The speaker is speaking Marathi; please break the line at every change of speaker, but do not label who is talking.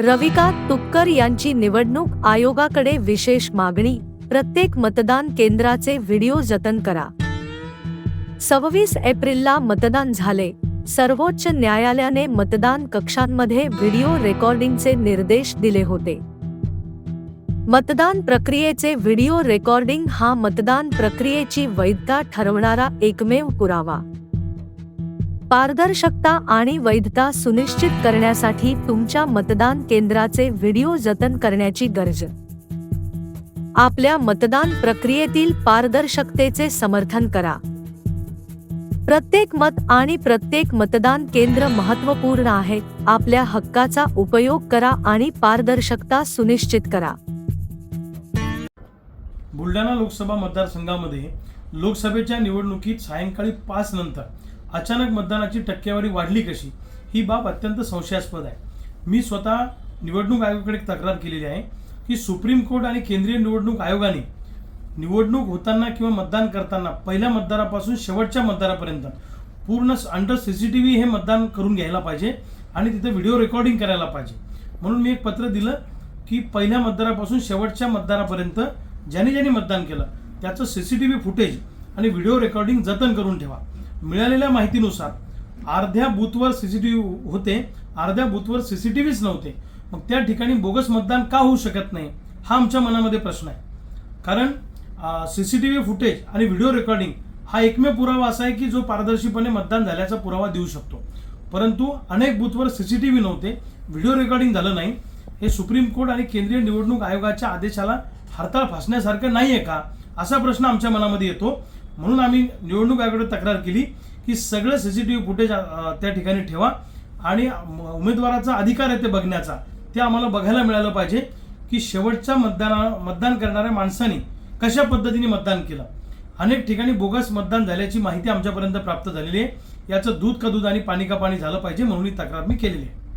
रविका तुपकर यांची निवडणूक आयोगाकडे विशेष मागणी. प्रत्येक मतदान केंद्राचे व्हिडिओ जतन करा. सव्वीस एप्रिलला मतदान झाले. सर्वोच्च न्यायालयाने मतदान कक्षांमध्ये व्हिडिओ रेकॉर्डिंगचे निर्देश दिले होते. मतदान प्रक्रियेचे व्हिडिओ रेकॉर्डिंग हा मतदान प्रक्रियेची वैधता ठरवणारा एकमेव पुरावा. पारदर्शकता आणि वैधता सुनिश्चित करण्यासाठी तुमच्या मतदान केंद्राचे व्हिडिओ जतन करण्याची गरज. आपल्या मतदान प्रक्रियेतील पारदर्शकतेचे समर्थन करा. प्रत्येक मत आणि प्रत्येक मतदान केंद्र महत्त्वपूर्ण आहे आपल्या हक्काचा उपयोग करा आणि पारदर्शकता सुनिश्चित करा.
बुलढाणा लोकसभा मतदारसंघामध्ये लोकसभेच्या निवडणुकीत सायंकाळी पाच नंतर अचानक मतदानाची टक्केवारी वाढली कशी? ही बाब अत्यंत संशयास्पद आहे. मी स्वतः निवडणूक आयोगाकडे तक्रार केलेली आहे की सुप्रीम कोर्ट आणि केंद्रीय निवडणूक आयोगाने निवडणूक होताना किंवा मतदान करताना पहिल्या मतदारापासून शेवटच्या मतदारापर्यंत पूर्ण under C C T V हे मतदान करून घ्यायला पाहिजे आणि तिथे व्हिडिओ रेकॉर्डिंग करायला पाहिजे. म्हणून मी एक पत्र दिलं की पहिल्या मतदारापासून शेवटच्या मतदारापर्यंत ज्यांनी ज्यांनी मतदान केलं त्याचं C C T V footage आणि व्हिडिओ रेकॉर्डिंग जतन करून ठेवा. मिळालेल्या माहितीनुसार अर्ध्या बूथवर सी सी टी व्ही होते अर्ध्या बूथवर सी सी टी व्हीच नव्हते. मग त्या ठिकाणी बोगस मतदान का होऊ शकत नाही हा आमच्या मनामध्ये प्रश्न आहे. कारण C C T V footage आणि व्हिडिओ रेकॉर्डिंग हा एकमेव पुरावा असा आहे की जो पारदर्शीपणे मतदान झाल्याचा पुरावा देऊ शकतो. परंतु अनेक बूथवर सी सी टी व्ही नव्हते व्हिडिओ रेकॉर्डिंग झालं नाही. हे सुप्रीम कोर्ट आणि केंद्रीय निवडणूक आयोगाच्या आदेशाला हरताळ फासण्यासारखं नाही आहे का? असा प्रश्न आमच्या मनामध्ये येतो. म्हणून आम्ही निवडणूक आयोगाकडे तक्रार केली की सगळं C C T V footage त्या ठिकाणी ठेवा आणि म- उमेदवाराचा अधिकार आहे ते बघण्याचा. ते आम्हाला बघायला मिळालं पाहिजे की शेवटच्या मतदाना मतदान करणाऱ्या माणसाने कशा पद्धतीने मतदान केलं. अनेक ठिकाणी बोगस मतदान झाल्याची माहिती आमच्यापर्यंत प्राप्त झालेली आहे. याचं दूध का दूध आणि पाणी का पाणी झालं पाहिजे म्हणून ही तक्रार मी केलेली आहे.